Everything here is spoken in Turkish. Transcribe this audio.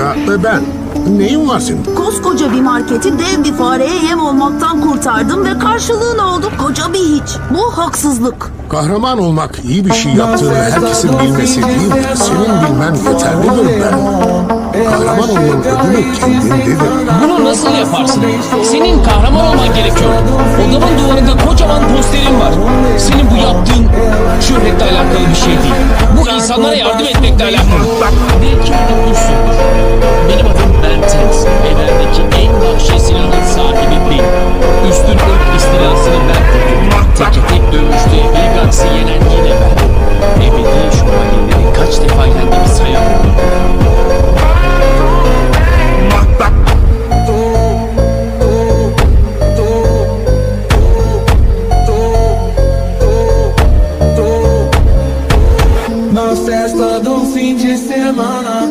E, ben. Neyin var senin? Koskoca bir marketi dev bir fareye yem olmaktan kurtardım ve karşılığı ne oldu? Koca bir hiç. Bu haksızlık. Kahraman olmak iyi bir şey yaptığını herkesin bilmesi değil, senin bilmen yeterlidir ben. Kahraman olmanın ödülü kendindedir. Bunu nasıl yaparsın? Senin kahraman olman gerekiyor. Odamın duvarında kocaman posterin var. Senin bu yaptığın şöhretle alakalı bir şey değil. Bu insanlara yardım etmekle alakalı. Belki. na festa do fim de semana